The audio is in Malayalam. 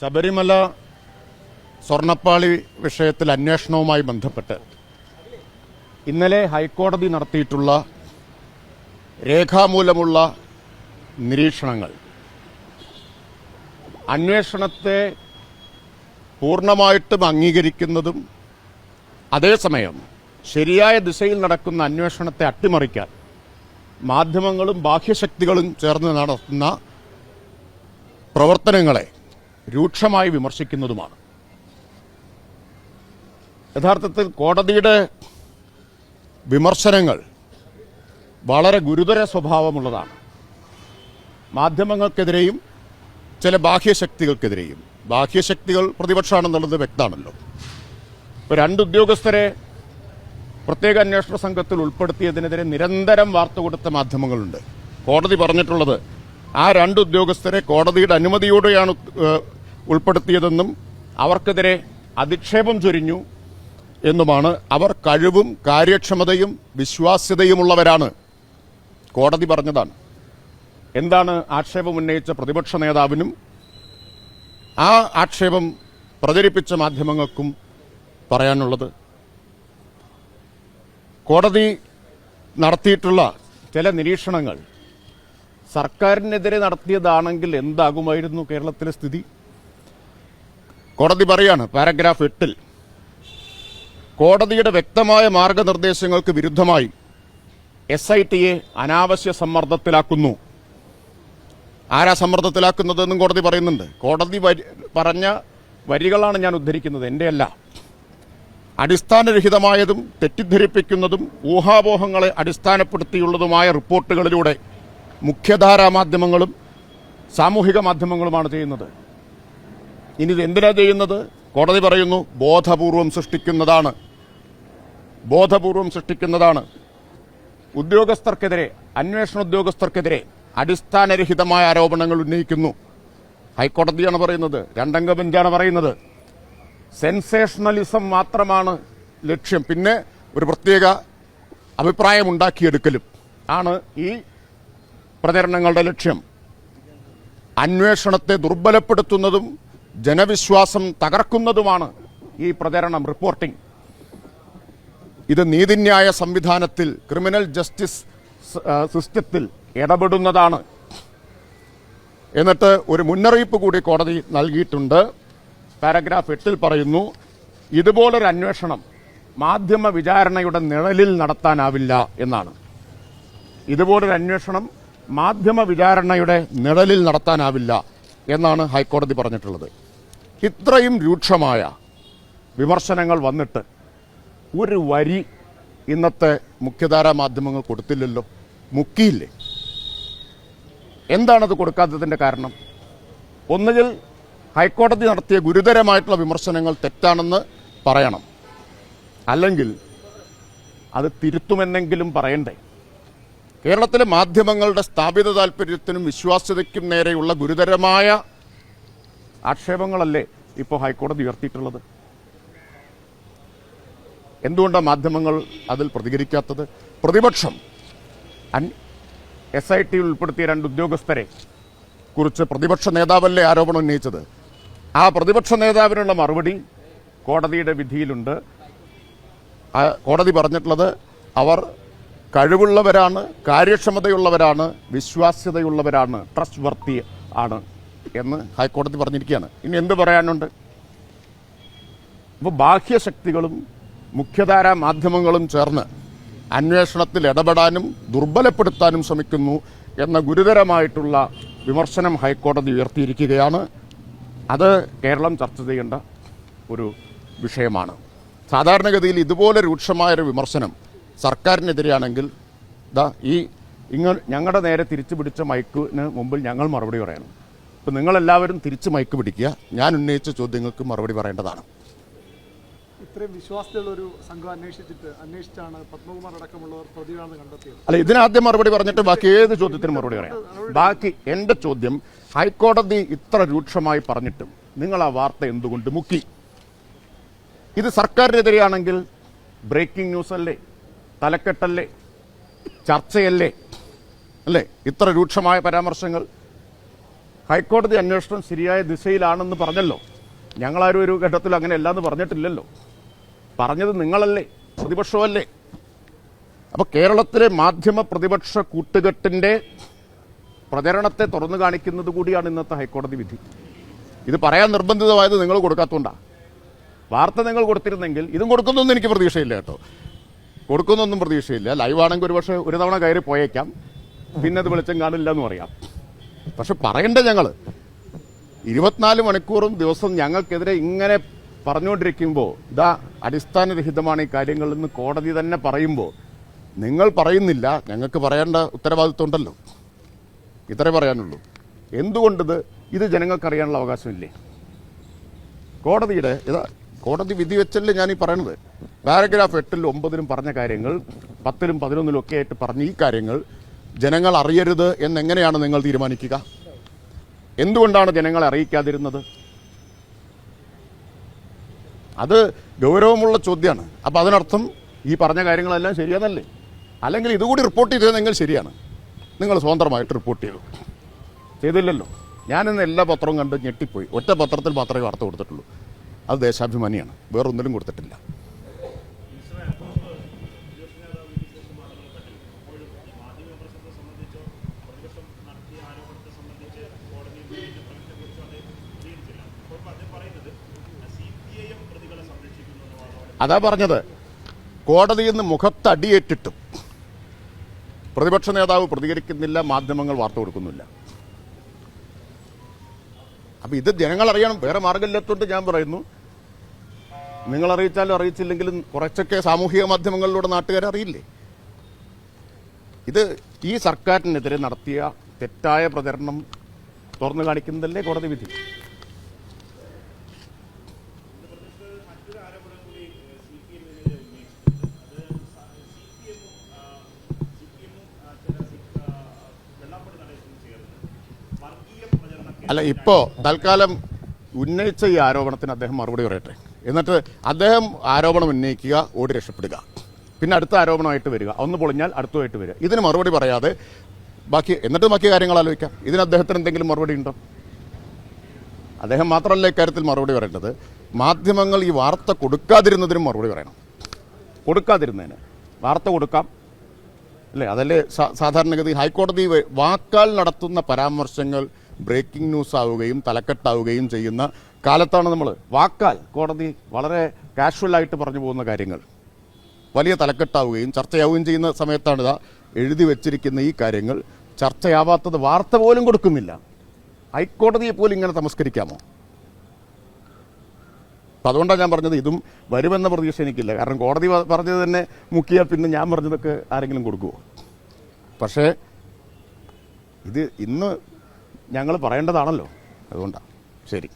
ശബരിമല സ്വർണപ്പാളി വിഷയത്തിൽ അന്വേഷണവുമായി ബന്ധപ്പെട്ട് ഇന്നലെ ഹൈക്കോടതി നടത്തിയിട്ടുള്ള രേഖാമൂലമുള്ള നിരീക്ഷണങ്ങൾ. അന്വേഷണത്തെ പൂർണമായിട്ടും അംഗീകരിക്കുന്നതും അതേസമയം ശരിയായ ദിശയിൽ നടക്കുന്ന അന്വേഷണത്തെ അട്ടിമറിക്കാൻ മാധ്യമങ്ങളും ബാഹ്യശക്തികളും ചേർന്ന് നടത്തുന്ന പ്രവർത്തനങ്ങളെ രൂക്ഷമായി വിമർശിക്കുന്നതുമാണ്. യഥാർത്ഥത്തിൽ കോടതിയുടെ വിമർശനങ്ങൾ വളരെ ഗുരുതര സ്വഭാവമുള്ളതാണ്. മാധ്യമങ്ങൾക്കെതിരെയും ചില ബാഹ്യശക്തികൾക്കെതിരെയും. ബാഹ്യശക്തികൾ പ്രതിപക്ഷമാണെന്നുള്ളത് വ്യക്തമാണല്ലോ. ഇപ്പോൾ രണ്ട് ഉദ്യോഗസ്ഥരെ പ്രത്യേക അന്വേഷണ സംഘത്തിൽ ഉൾപ്പെടുത്തിയതിനെതിരെ നിരന്തരം വാർത്ത കൊടുത്ത മാധ്യമങ്ങളുണ്ട്. കോടതി പറഞ്ഞിട്ടുള്ളത് ആ രണ്ട് ഉദ്യോഗസ്ഥരെ കോടതിയുടെ അനുമതിയോടെയാണ് ഉൾപ്പെടുത്തിയതെന്നും അവർക്കെതിരെ അധിക്ഷേപം ചൊരിഞ്ഞു എന്നുമാണ് അവർ കഴിവും കാര്യക്ഷമതയും വിശ്വാസ്യതയുമുള്ളവരാണ്. കോടതി പറഞ്ഞതാണ്. എന്താണ് ആക്ഷേപം ഉന്നയിച്ച പ്രതിപക്ഷ നേതാവിനും ആ ആക്ഷേപം പ്രചരിപ്പിച്ച മാധ്യമങ്ങൾക്കും പറയാനുള്ളത്. കോടതി നടത്തിയിട്ടുള്ള ചില നിരീക്ഷണങ്ങൾ സർക്കാരിനെതിരെ നടത്തിയതാണെങ്കിൽ എന്താകുമായിരുന്നു കേരളത്തിലെ സ്ഥിതി? കോടതി പറയാണ് പാരഗ്രാഫ് എട്ടിൽ കോടതിയുടെ വ്യക്തമായ മാർഗനിർദ്ദേശങ്ങൾക്ക് വിരുദ്ധമായി എസ് ഐ ടിയെ അനാവശ്യ സമ്മർദ്ദത്തിലാക്കുന്നു. ആരാ സമ്മർദ്ദത്തിലാക്കുന്നതെന്നും കോടതി പറയുന്നുണ്ട്. കോടതി പറഞ്ഞ വരികളാണ് ഞാൻ ഉദ്ധരിക്കുന്നത് എന്റെയല്ല. അടിസ്ഥാനരഹിതമായതും തെറ്റിദ്ധരിപ്പിക്കുന്നതും ഊഹാപോഹങ്ങളെ അടിസ്ഥാനപ്പെടുത്തിയുള്ളതുമായ റിപ്പോർട്ടുകളിലൂടെ മുഖ്യധാരാ മാധ്യമങ്ങളും സാമൂഹിക മാധ്യമങ്ങളുമാണ് ചെയ്യുന്നത്. ഇനി ഇത് എന്തിനാ ചെയ്യുന്നത്? കോടതി പറയുന്നു ബോധപൂർവം സൃഷ്ടിക്കുന്നതാണ്. ബോധപൂർവം സൃഷ്ടിക്കുന്നതാണ്. ഉദ്യോഗസ്ഥർക്കെതിരെ അന്വേഷണ ഉദ്യോഗസ്ഥർക്കെതിരെ അടിസ്ഥാനരഹിതമായ ആരോപണങ്ങൾ ഉന്നയിക്കുന്നു. ഹൈക്കോടതിയാണ് പറയുന്നത് രണ്ടംഗ ബെഞ്ചാണ് പറയുന്നത്. സെൻസേഷണലിസം മാത്രമാണ് ലക്ഷ്യം. പിന്നെ ഒരു പ്രത്യേക അഭിപ്രായം ഉണ്ടാക്കിയെടുക്കലും ആണ് ഈ പ്രചരണങ്ങളുടെ ലക്ഷ്യം. അന്വേഷണത്തെ ദുർബലപ്പെടുത്തുന്നതും ജനവിശ്വാസം തകർക്കുന്നതുമാണ് ഈ പ്രചരണം റിപ്പോർട്ടിംഗ്. ഇത് നീതിന്യായ സംവിധാനത്തിൽ ക്രിമിനൽ ജസ്റ്റിസ് സിസ്റ്റത്തിൽ ഇടപെടുന്നതാണ്. എന്നിട്ട് ഒരു മുന്നറിയിപ്പ് കൂടി കോടതി നൽകിയിട്ടുണ്ട്. പാരഗ്രാഫ് എട്ടിൽ പറയുന്നു ഇതുപോലൊരു അന്വേഷണം മാധ്യമ വിചാരണയുടെ നിഴലിൽ നടത്താനാവില്ല എന്നാണ്. ഇതുപോലൊരു അന്വേഷണം മാധ്യമ വിചാരണയുടെ നിഴലിൽ നടത്താനാവില്ല എന്നാണ് ഹൈക്കോടതി പറഞ്ഞിട്ടുള്ളത്. ഇത്രയും രൂക്ഷമായ വിമർശനങ്ങൾ വന്നിട്ട് ഒരു വരി ഇന്നത്തെ മുഖ്യധാരാ മാധ്യമങ്ങൾ കൊടുത്തില്ലല്ലോ? മുക്കിയില്ലേ? എന്താണത് കൊടുക്കാത്തതിന്റെ കാരണം? ഒന്നുകിൽ ഹൈക്കോടതി നടത്തിയ ഗുരുതരമായിട്ടുള്ള വിമർശനങ്ങൾ തെറ്റാണെന്ന് പറയണം. അല്ലെങ്കിൽ അത് തിരുത്തുമെന്നെങ്കിലും പറയണ്ടേ? കേരളത്തിലെ മാധ്യമങ്ങളുടെ സ്ഥാപിത താല്പര്യത്തിനും വിശ്വാസ്യതയ്ക്കും നേരെയുള്ള ഗുരുതരമായ ആക്ഷേപങ്ങളല്ലേ ഇപ്പോൾ ഹൈക്കോടതി ഉയർത്തിയിട്ടുള്ളത്? എന്തുകൊണ്ടാണ് മാധ്യമങ്ങൾ അതിൽ പ്രതികരിക്കാത്തത്? പ്രതിപക്ഷം എസ് ഐ ടി ഉൾപ്പെടുത്തിയ രണ്ട് ഉദ്യോഗസ്ഥരെ കുറിച്ച് പ്രതിപക്ഷ നേതാവല്ലേ ആരോപണം ഉന്നയിച്ചത്? ആ പ്രതിപക്ഷ നേതാവിനുള്ള മറുപടി കോടതിയുടെ വിധിയിലുണ്ട്. കോടതി പറഞ്ഞിട്ടുള്ളത് അവർ കഴിവുള്ളവരാണ് കാര്യക്ഷമതയുള്ളവരാണ് വിശ്വാസ്യതയുള്ളവരാണ് ട്രസ്റ്റ് വർത്തി ആണ് എന്ന് ഹൈക്കോടതി പറഞ്ഞിരിക്കുകയാണ്. ഇനി എന്ത് പറയാനുണ്ട്? അപ്പോൾ ബാഹ്യശക്തികളും മുഖ്യധാര മാധ്യമങ്ങളും ചേർന്ന് അന്വേഷണത്തിൽ ഇടപെടാനും ദുർബലപ്പെടുത്താനും ശ്രമിക്കുന്നു എന്ന ഗുരുതരമായിട്ടുള്ള വിമർശനം ഹൈക്കോടതി ഉയർത്തിയിരിക്കുകയാണ്. അത് കേരളം ചർച്ച ചെയ്യേണ്ട ഒരു വിഷയമാണ്. സാധാരണഗതിയിൽ ഇതുപോലെ രൂക്ഷമായൊരു വിമർശനം സർക്കാരിനെതിരെയാണെങ്കിൽ ദാ ഈ ഇങ്ങ ഞങ്ങളുടെ നേരെ തിരിച്ചു പിടിച്ച മൈക്കിന് മുമ്പിൽ ഞങ്ങൾ മറുപടി പറയണം. ഇപ്പം നിങ്ങളെല്ലാവരും തിരിച്ച് മൈക്ക് പിടിക്കുക. ഞാൻ ഉന്നയിച്ച ചോദ്യങ്ങൾക്ക് മറുപടി പറയേണ്ടതാണ്. ഇത്രയും വിശ്വാസത്തിലുള്ള ഒരു സംഘം അന്വേഷിച്ചിട്ട് അന്വേഷിച്ചാണ് പത്മകുമാർ അടക്കമുള്ളവർ പ്രതിയാണെന്ന് കണ്ടെത്തിയത്. അല്ല ഇതിനാദ്യം മറുപടി പറഞ്ഞിട്ട് ബാക്കി ഏത് ചോദ്യത്തിനും മറുപടി പറയാം. ബാക്കി എന്റെ ചോദ്യം ഹൈക്കോടതി ഇത്ര രൂക്ഷമായി പറഞ്ഞിട്ടും നിങ്ങൾ ആ വാർത്ത എന്തുകൊണ്ട് മുക്കി? ഇത് സർക്കാരിനെതിരെയാണെങ്കിൽ ബ്രേക്കിംഗ് ന്യൂസ് അല്ലേ തലക്കെട്ടല്ലേ? ചർച്ചയല്ലേ? അല്ലേ? ഇത്ര രൂക്ഷമായ പരാമർശങ്ങൾ. ഹൈക്കോടതി അന്വേഷണം ശരിയായ ദിശയിലാണെന്ന് പറഞ്ഞല്ലോ. ഞങ്ങളാരും ഒരു ഘട്ടത്തിൽ അങ്ങനെ അല്ലാന്ന് പറഞ്ഞിട്ടില്ലല്ലോ. പറഞ്ഞത് നിങ്ങളല്ലേ? പ്രതിപക്ഷമല്ലേ? അപ്പോൾ കേരളത്തിലെ മാധ്യമ പ്രതിപക്ഷ കൂട്ടുകെട്ടിന്റെ പ്രചരണത്തെ തുറന്നു കാണിക്കുന്നത് കൂടിയാണ് ഇന്നത്തെ ഹൈക്കോടതി വിധി. ഇത് പറയാൻ നിർബന്ധിതമായത് നിങ്ങൾ കൊടുക്കാത്തതുകൊണ്ടാണ് വാർത്ത നിങ്ങൾ കൊടുത്തിരുന്നെങ്കിൽ ഇതും കൊടുക്കുന്നൊന്നും എനിക്ക് പ്രതീക്ഷയില്ല കേട്ടോ. കൊടുക്കുന്നൊന്നും പ്രതീക്ഷയില്ല. ലൈവ് ആണെങ്കിൽ ഒരു തവണ കയറി പോയേക്കാം. പിന്നെ അത് വെളിച്ചം കാണില്ല എന്ന് പറയാം പക്ഷെ പറയണ്ട ഞങ്ങൾ ഇരുപത്തിനാല് മണിക്കൂറും ദിവസം ഞങ്ങൾക്കെതിരെ ഇങ്ങനെ പറഞ്ഞുകൊണ്ടിരിക്കുമ്പോൾ ഇതാ അടിസ്ഥാനരഹിതമാണ് ഈ കാര്യങ്ങളെന്ന് കോടതി തന്നെ പറയുമ്പോൾ നിങ്ങൾ പറയുന്നില്ല ഞങ്ങൾക്ക് പറയേണ്ട ഉത്തരവാദിത്വം ഉണ്ടല്ലോ ഇത്രേ പറയാനുള്ളൂ. എന്തുകൊണ്ടിത്? ഇത് ജനങ്ങൾക്ക് അറിയാനുള്ള അവകാശമില്ലേ? കോടതിയുടെ ഇതാ കോടതി വിധി വെച്ചല്ലേ ഞാൻ ഈ പറയുന്നത് പാരഗ്രാഫ് എട്ടിലും ഒമ്പതിലും പറഞ്ഞ കാര്യങ്ങൾ പത്തിലും പതിനൊന്നിലും ഒക്കെ ആയിട്ട് പറഞ്ഞ ഈ കാര്യങ്ങൾ ജനങ്ങൾ അറിയരുത് എന്നെങ്ങനെയാണ് നിങ്ങൾ തീരുമാനിക്കുക? എന്തുകൊണ്ടാണ് ജനങ്ങളെ അറിയിക്കാതിരുന്നത്? അത് ഗൗരവമുള്ള ചോദ്യമാണ്. അപ്പോൾ അതിനർത്ഥം ഈ പറഞ്ഞ കാര്യങ്ങളെല്ലാം ശരിയാണല്ലേ? അല്ലെങ്കിൽ ഇതുകൂടി റിപ്പോർട്ട് ചെയ്തതെങ്കിൽ ശരിയാണ്. നിങ്ങൾ സ്വതന്ത്രമായിട്ട് റിപ്പോർട്ട് ചെയ്തു. ചെയ്തില്ലല്ലോ. ഞാനിന്ന് എല്ലാ പത്രവും കണ്ട് ഞെട്ടിപ്പോയി. ഒറ്റ പത്രത്തിൽ മാത്രമേ വാർത്ത കൊടുത്തിട്ടുള്ളൂ. അത് ദേശാഭിമാനിയാണ്. വേറൊന്നിലും കൊടുത്തിട്ടില്ല. അതാ പറഞ്ഞത്. കോടതിയിൽ നിന്ന് മുഖത്തടിയേറ്റിട്ടും പ്രതിപക്ഷ നേതാവ് പ്രതികരിക്കുന്നില്ല മാധ്യമങ്ങൾ വാർത്ത കൊടുക്കുന്നില്ല. അപ്പൊ ഇത് ജനങ്ങൾ അറിയണം വേറെ മാർഗമില്ലാത്തോണ്ട് ഞാൻ പറയുന്നു. നിങ്ങൾ അറിയിച്ചാലും അറിയിച്ചില്ലെങ്കിലും കുറച്ചൊക്കെ സാമൂഹിക മാധ്യമങ്ങളിലൂടെ നാട്ടുകാരെ അറിയില്ലേ? ഇത് ഈ സർക്കാരിനെതിരെ നടത്തിയ തെറ്റായ പ്രചരണം തുറന്നു കാണിക്കുന്നതല്ലേ കോടതി വിധി? അല്ല ഇപ്പോ തൽക്കാലം ഉന്നയിച്ച ഈ ആരോപണത്തിന് അദ്ദേഹം മറുപടി പറയട്ടെ. എന്നിട്ട് അദ്ദേഹം ആരോപണം ഉന്നയിക്കുക ഓടി രക്ഷപ്പെടുക. പിന്നെ അടുത്ത ആരോപണമായിട്ട് വരിക. ഒന്ന് പൊളിഞ്ഞാൽ അടുത്തതായിട്ട് വരിക. ഇതിന് മറുപടി പറയാതെ ബാക്കി എന്നിട്ട് ബാക്കി കാര്യങ്ങൾ ആലോചിക്കാം. ഇതിന് അദ്ദേഹത്തിന് എന്തെങ്കിലും മറുപടി ഉണ്ടോ? അദ്ദേഹം മാത്രമല്ല ഇക്കാര്യത്തിൽ മറുപടി പറയേണ്ടത്. മാധ്യമങ്ങൾ ഈ വാർത്ത കൊടുക്കാതിരുന്നതിനും മറുപടി പറയണം. കൊടുക്കാതിരുന്നതിന്. വാർത്ത കൊടുക്കാം. അല്ലേ? അതല്ലേ സാധാരണഗതി ഹൈക്കോടതി വാക്കാൽ നടത്തുന്ന പരാമർശങ്ങൾ ബ്രേക്കിംഗ് ന്യൂസ് ആവുകയും തലക്കെട്ടാവുകയും ചെയ്യുന്ന കാലത്താണ് നമ്മൾ വാക്കാൽ കോടതി വളരെ കാഷ്വൽ ആയിട്ട് പറഞ്ഞു പോകുന്ന കാര്യങ്ങൾ. വലിയ തലക്കെട്ടാവുകയും ചർച്ചയാവുകയും ചെയ്യുന്ന സമയത്താണ് എഴുതി വെച്ചിരിക്കുന്ന ഈ കാര്യങ്ങൾ. ചർച്ചയാവാത്തത് വാർത്ത പോലും കൊടുക്കുന്നില്ല. ഹൈക്കോടതിയെ പോലും ഇങ്ങനെ തമസ്കരിക്കാമോ? അപ്പം അതുകൊണ്ടാണ് ഞാൻ പറഞ്ഞത് ഇതും വരുമെന്ന പ്രതീക്ഷ എനിക്കില്ല. കാരണം കോടതി പറഞ്ഞത് തന്നെ മുക്കിയാൽ പിന്നെ ഞാൻ പറഞ്ഞതൊക്കെ ആരെങ്കിലും കൊടുക്കുമോ പക്ഷേ ഇത് ഇന്ന് ഞങ്ങൾ പറയേണ്ടതാണല്ലോ. അതുകൊണ്ടാണ് ശരി.